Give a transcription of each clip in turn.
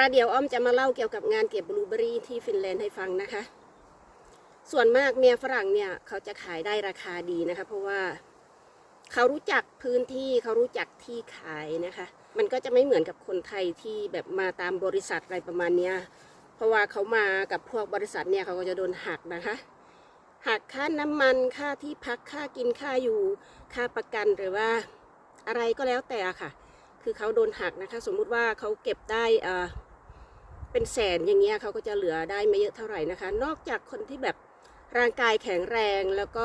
ประเดี๋ยวอ้อมจะมาเล่าเกี่ยวกับงานเก็บบลูเบอรี่ที่ฟินแลนด์ให้ฟังนะคะ ส่วนมากเมียฝรั่งเนี่ยเขาจะขายได้ราคาดีนะคะ เพราะว่าเขารู้จักพื้นที่เขารู้จักที่ขายนะคะ มันก็จะไม่เหมือนกับคนไทยที่แบบมาตามบริษัทอะไรประมาณเนี้ยเพราะว่าเขามากับพวกบริษัทเนี่ยเขาก็จะโดนหักนะคะหักค่าน้ำมันค่าที่พักค่ากินค่าอยู่ค่าประกันหรือว่าอะไรก็แล้วแต่ค่ะ คือเขาโดนหักนะคะ สมมุติว่าเขาเก็บได้ เป็นแสนอย่างเงี้ยเขาก็จะเหลือได้ไม่เยอะเท่าไหร่นะคะ นอกจากคนที่แบบร่างกายแข็งแรงแล้วก็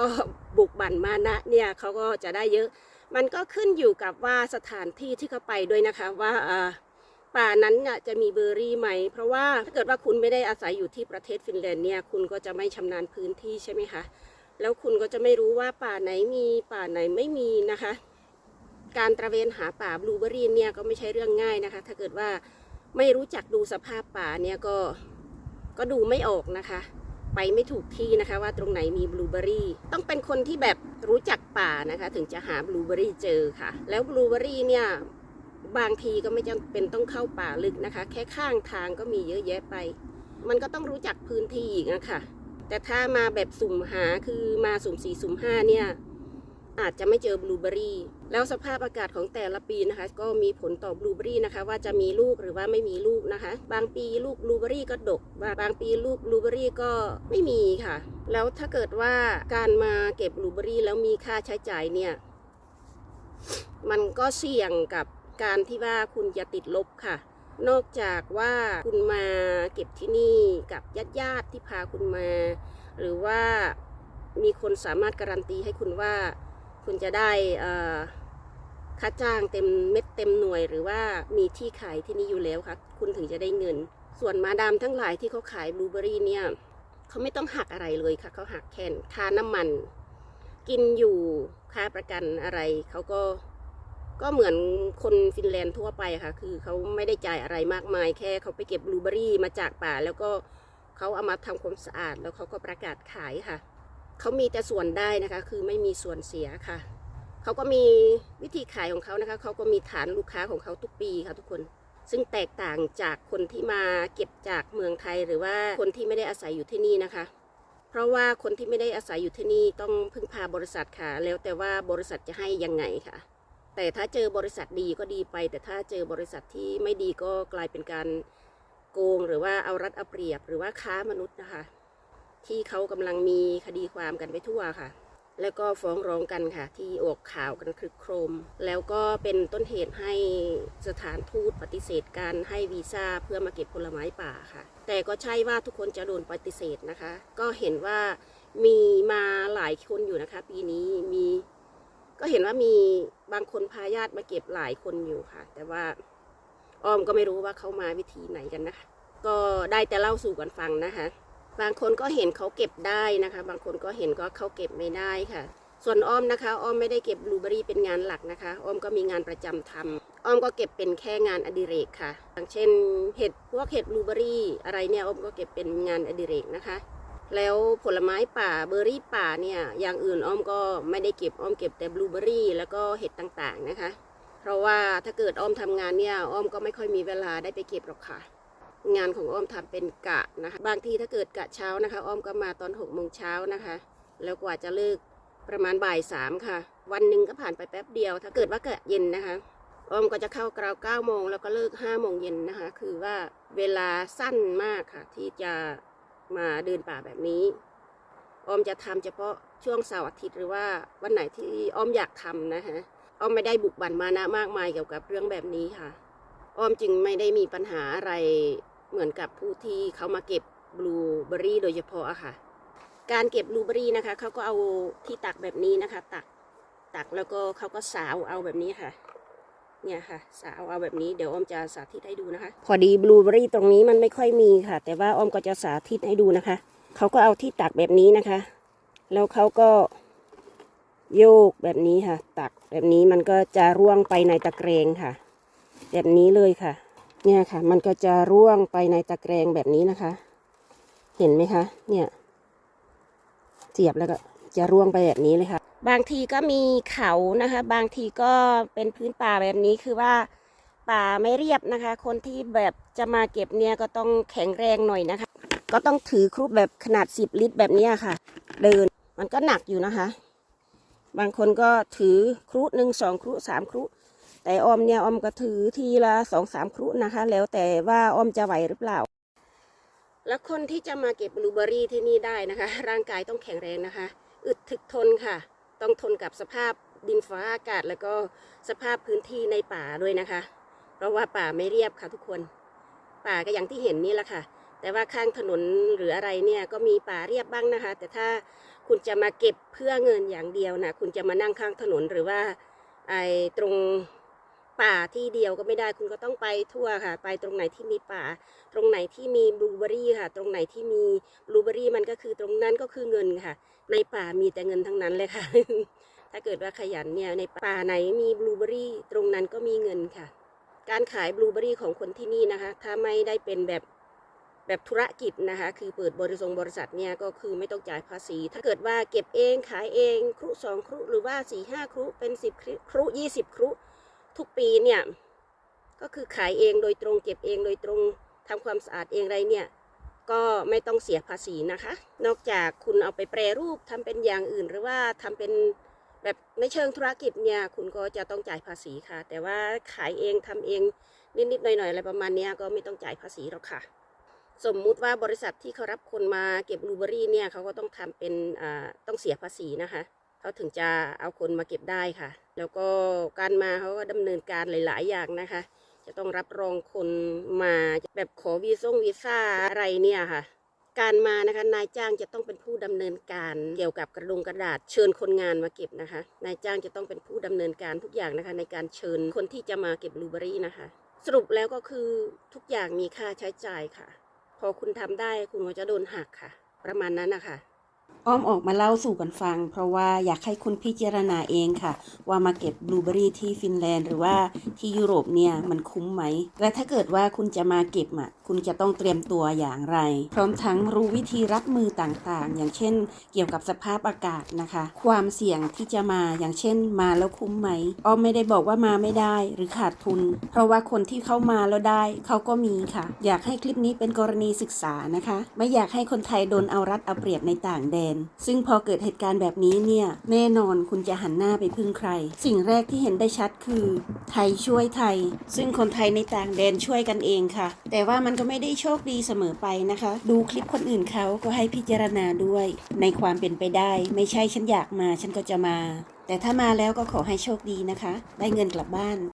บุกบั่นมานะเนี่ยเขาก็จะได้เยอะ มันก็ขึ้นอยู่กับว่าสถานที่ที่เขาไปด้วยนะคะว่าป่านั้นจะมีเบอร์รี่ไหม เพราะว่าถ้าเกิดว่าคุณไม่ได้อาศัยอยู่ที่ประเทศฟินแลนด์เนี่ยคุณก็จะไม่ชำนาญพื้นที่ใช่ไหมคะแล้วคุณก็จะไม่รู้ว่าป่าไหนมีป่าไหนไม่มีนะคะ การตระเวนหาป่าบลูเบอร์รี่เนี่ยก็ไม่ใช่เรื่องง่ายนะคะ ถ้าเกิดว่า ไม่รู้จักดูสภาพป่าเนี่ยก็ก็ดูไม่ออกนะคะ ไปไม่ถูกที่นะคะว่าตรงไหนมีบลูเบอรี่ต้องเป็นคนที่แบบรู้จักป่านะคะ ถึงจะหาบลูเบอรี่เจอค่ะ แล้วบลูเบอรี่เนี่ยบางทีก็ไม่จำเป็นต้องเข้าป่าลึกนะคะ แค่ข้างทางก็มีเยอะแยะไป มันก็ต้องรู้จักพื้นที่อีกนะคะแต่ถ้ามาแบบสุ่มหาคือมาสุ่มสี่สุ่มห้าเนี่ย อาจจะไม่เจอบลูเบอรี่ แล้วสภาพอากาศของแต่ละปีนะคะ ก็มีผลต่อบลูเบอรี่นะคะ ว่าจะมีลูกหรือว่าไม่มีลูกนะคะ บางปีลูกบลูเบอรี่ก็ดกบางปีลูกบลูเบอรี่ก็ไม่มีค่ะ แล้วถ้าเกิดว่าการมาเก็บบลูเบอรี่แล้วมีค่าใช้จ่ายเนี่ย มันก็เสี่ยงกับการที่ว่าคุณจะติดลบค่ะ นอกจากว่าคุณมาเก็บที่นี่กับญาติญาติๆที่พาคุณมา หรือว่ามีคนสามารถการันตีให้คุณว่า คุณจะได้ค่าจ้างเต็มเม็ดเต็มหน่วย หรือว่ามีที่ขายที่นี่อยู่แล้วค่ะ คุณถึงจะได้เงิน ส่วนมาดามทั้งหลายที่เขาขายบลูเบอรี่เนี่ยเขาไม่ต้องหักอะไรเลยค่ะเขาหักแค่ค่าน้ำมัน กินอยู่ค่าประกันอะไรเขาก็ก็เหมือนคนฟินแลนด์ทั่วไปค่ะ คือเขาไม่ได้จ่ายอะไรมากมาย แค่เขาไปเก็บบลูเบอรี่มาจากป่า แล้วก็เขาเอามาทำความสะอาด แล้วเขาก็ประกาศขายค่ะ เขามีแต่ส่วนได้นะคะ คือไม่มีส่วนเสียค่ะ เขาก็มีวิธีขายของเขานะคะ เขาก็มีฐานลูกค้าของเขาทุกปีค่ะทุกคน ซึ่งแตกต่างจากคนที่มาเก็บจากเมืองไทยหรือว่าคนที่ไม่ได้อาศัยอยู่ที่นี่นะคะ เพราะว่าคนที่ไม่ได้อาศัยอยู่ที่นี่ต้องพึ่งพาบริษัทค่ะ แล้วแต่ว่าบริษัทจะให้ยังไงค่ะ แต่ถ้าเจอบริษัทดีก็ดีไป แต่ถ้าเจอบริษัทที่ไม่ดีก็กลายเป็นการโกงหรือว่าเอารัดเอาเปรียบหรือว่าค้ามนุษย์นะคะ ที่เขากำลังมีคดีความกันไปทั่วค่ะ แล้วก็ฟ้องร้องกันค่ะ ที่ออกข่าวกันคลึกโครม แล้วก็เป็นต้นเหตุให้สถานทูตปฏิเสธการให้วีซ่าเพื่อมาเก็บผลไม้ป่าค่ะ แต่ก็ใช่ว่าทุกคนจะโดนปฏิเสธนะคะ ก็เห็นว่ามีมาหลายคนอยู่นะคะ ปีนี้มีก็เห็นว่ามีบางคนพาญาติมาเก็บหลายคนอยู่ค่ะ แต่ว่าอ้อมก็ไม่รู้ว่าเขามาวิธีไหนกันนะคะ ก็ได้แต่เล่าสู่กันฟังนะคะ บางคนก็เห็นเขาเก็บได้นะคะ บางคนก็เห็นก็เขาเก็บไม่ได้ค่ะ ส่วนอ้อมนะคะ อ้อมไม่ได้เก็บบลูเบอรี่เป็นงานหลักนะคะ อ้อมก็มีงานประจำทำอ้อมก็เก็บเป็นแค่งานอดิเรกค่ะ อย่างเช่น เห็ดพวกเห็ดบลูเบอรี่อะไรเนี่ยอ้อมก็เก็บเป็นงานอดิเรกนะคะแล้วผลไม้ป่าเบอร์รี่ป่าเนี่ยอย่างอื่นอ้อมก็ไม่ได้เก็บอ้อมเก็บแต่บลูเบอรี่แล้วก็เห็ดต่างๆนะคะ เพราะว่าถ้าเกิดอ้อมทำงานเนี่ยอ้อมก็ไม่ค่อยมีเวลาได้ไปเก็บหรอกค่ะ งานของอ้อมทำเป็นกะนะคะ บางทีถ้าเกิดกะเช้านะคะ อ้อมก็มาตอนหกโมงเช้านะคะ แล้วกว่าจะเลิกประมาณบ่ายสามค่ะ วันหนึ่งก็ผ่านไปแป๊บเดียว ถ้าเกิดว่ากะเย็นนะคะ อ้อมก็จะเข้ากราวเก้าโมงแล้วก็เลิกห้าโมงเย็นนะคะ คือว่าเวลาสั้นมากค่ะ ที่จะมาเดินป่าแบบนี้ อ้อมจะทำเฉพาะช่วงเสาร์อาทิตย์หรือว่าวันไหนที่อ้อมอยากทำนะคะอ้อมไม่ได้บุกบั่นมานะมากมายเกี่ยวกับเรื่องแบบนี้ค่ะ อ้อมจึงไม่ได้มีปัญหาอะไร เหมือนกับผู้ที่เขามาเก็บบลูเบอรี่โดยเฉพาะอะค่ะ การเก็บบลูเบอรี่นะคะเขาก็เอาที่ตักแบบนี้นะคะ ตักตักแล้วก็เขาก็สาวเอาแบบนี้ค่ะ เนี่ยค่ะ สาวเอาแบบนี้เดี๋ยวอ้อมจะสาธิตให้ดูนะคะ พอดีบลูเบอรี่ตรงนี้มันไม่ค่อยมีค่ะ แต่ว่าอ้อมก็จะสาธิตให้ดูนะคะเขาก็เอาที่ตักแบบนี้นะคะ แล้วเขาก็โยกแบบนี้ค่ะ ตักแบบนี้มันก็จะร่วงไปในตะแกรงค่ะ แบบนี้เลยค่ะ เนี่ยค่ะ มันก็จะร่วงไปในตะแกรงแบบนี้นะคะ เห็นไหมคะ เนี่ยเสียบแล้วก็จะร่วงไปแบบนี้เลยค่ะ บางทีก็มีเขานะคะ บางทีก็เป็นพื้นป่าแบบนี้คือว่าป่าไม่เรียบนะคะ คนที่แบบจะมาเก็บเนี่ยก็ต้องแข็งแรงหน่อยนะคะ ก็ต้องถือครุบแบบขนาด 10 ลิตรแบบนี้ค่ะ เดินมันก็หนักอยู่นะคะ บางคนก็ถือครุหนึ่งสองครุสามครุ แต่ออมเนี่ยออมก็ถือทีละสองสามครุนะคะ แล้วแต่ว่าออมจะไหวหรือเปล่า แล้วคนที่จะมาเก็บบลูเบอรี่ที่นี่ได้นะคะ ร่างกายต้องแข็งแรงนะคะ อึดถึกทนค่ะ ต้องทนกับสภาพดินฟ้าอากาศแล้วก็สภาพพื้นที่ในป่าด้วยนะคะ เพราะว่าป่าไม่เรียบค่ะทุกคน ป่าก็อย่างที่เห็นนี่แหละค่ะ แต่ว่าข้างถนนหรืออะไรเนี่ยก็มีป่าเรียบบ้างนะคะ แต่ถ้าคุณจะมาเก็บเพื่อเงินอย่างเดียวนะคุณจะมานั่งข้างถนนหรือว่าไอ้ตรง ป่าที่เดียวก็ไม่ได้คุณก็ต้องไปทั่วค่ะ ไปตรงไหนที่มีป่า ตรงไหนที่มีบลูเบอรี่ค่ะ ตรงไหนที่มีบลูเบอรี่มันก็คือตรงนั้นก็คือเงินค่ะ ในป่ามีแต่เงินทั้งนั้นเลยค่ะ ถ้าเกิดว่าขยันเนี่ยในป่าไหนมีบลูเบอรี่ตรงนั้นก็มีเงินค่ะ การขายบลูเบอรี่ของคนที่นี่นะคะ ถ้าไม่ได้เป็นแบบแบบธุรกิจนะคะ คือเปิดบริษัทบริษัทเนี่ยก็คือไม่ต้องจ่ายภาษี ถ้าเกิดว่าเก็บเองขายเองครุสองครุหรือว่าสี่ห้าครุเป็นสิบครุยี่สิบครุ ทุกปีเนี่ย ก็คือขายเองโดยตรงเก็บเองโดยตรงทำความสะอาดเองอะไรเนี่ย ก็ไม่ต้องเสียภาษีนะคะ นอกจากคุณเอาไปแปรรูปทำเป็นอย่างอื่น หรือว่าทำเป็นแบบในเชิงธุรกิจเนี่ย คุณก็จะต้องจ่ายภาษีค่ะ แต่ว่าขายเองทำเองนิดๆหน่อยๆอะไรประมาณนี้ก็ไม่ต้องจ่ายภาษีหรอกค่ะ สมมุติว่าบริษัทที่เขารับคนมาเก็บบลูเบอรี่เนี่ยเขาก็ต้องทำเป็นอ่าต้องเสียภาษีนะคะ เขาถึงจะเอาคนมาเก็บได้ค่ะ แล้วก็การมาเขาก็ดำเนินการหลาย ๆ อย่างนะคะ จะต้องรับรองคนมาแบบขอวีซ่งวีซ่าอะไรเนี่ยค่ะ การมานะคะนายจ้างจะต้องเป็นผู้ดำเนินการเกี่ยวกับกระดงกระดาษเชิญคนงานมาเก็บนะคะ นายจ้างจะต้องเป็นผู้ดำเนินการทุกอย่างนะคะ ในการเชิญคนที่จะมาเก็บบลูเบอรี่นะคะ สรุปแล้วก็คือทุกอย่างมีค่าใช้จ่ายค่ะ พอคุณทำได้คุณก็จะโดนหักค่ะ ประมาณนั้นนะคะ อ้อมออกมาเล่าสู่กันฟัง เพราะว่าอยากให้คุณพิจารณาเองค่ะ ว่ามาเก็บบลูเบอรี่ที่ฟินแลนด์หรือว่าที่ยุโรปเนี่ยมันคุ้มไหม และถ้าเกิดว่าคุณจะมาเก็บอะคุณจะต้องเตรียมตัวอย่างไร พร้อมทั้งรู้วิธีรับมือต่างๆ อย่างเช่น เกี่ยวกับสภาพอากาศนะคะ ความเสี่ยงที่จะมาอย่างเช่น มาแล้วคุ้มไหมอ้อมไม่ได้บอกว่ามาไม่ได้หรือขาดทุน เพราะว่าคนที่เข้ามาแล้วได้เขาก็มีค่ะ อยากให้คลิปนี้เป็นกรณีศึกษานะคะ ไม่อยากให้คนไทยโดนเอารัดเอาเปรียบในต่างแดนน ซึ่งพอเกิดเหตุการณ์แบบนี้เนี่ยแน่นอนคุณจะหันหน้าไปพึ่งใคร สิ่งแรกที่เห็นได้ชัดคือ ไทยช่วยไทย ซึ่งคนไทยในต่างแดนช่วยกันเองค่ะ แต่ว่ามันก็ไม่ได้โชคดีเสมอไปนะคะ ดูคลิปคนอื่นเขาก็ให้พิจารณาด้วย ในความเป็นไปได้ ไม่ใช่ฉันอยากมาฉันก็จะมา แต่ถ้ามาแล้วก็ขอให้โชคดีนะคะ ได้เงินกลับบ้าน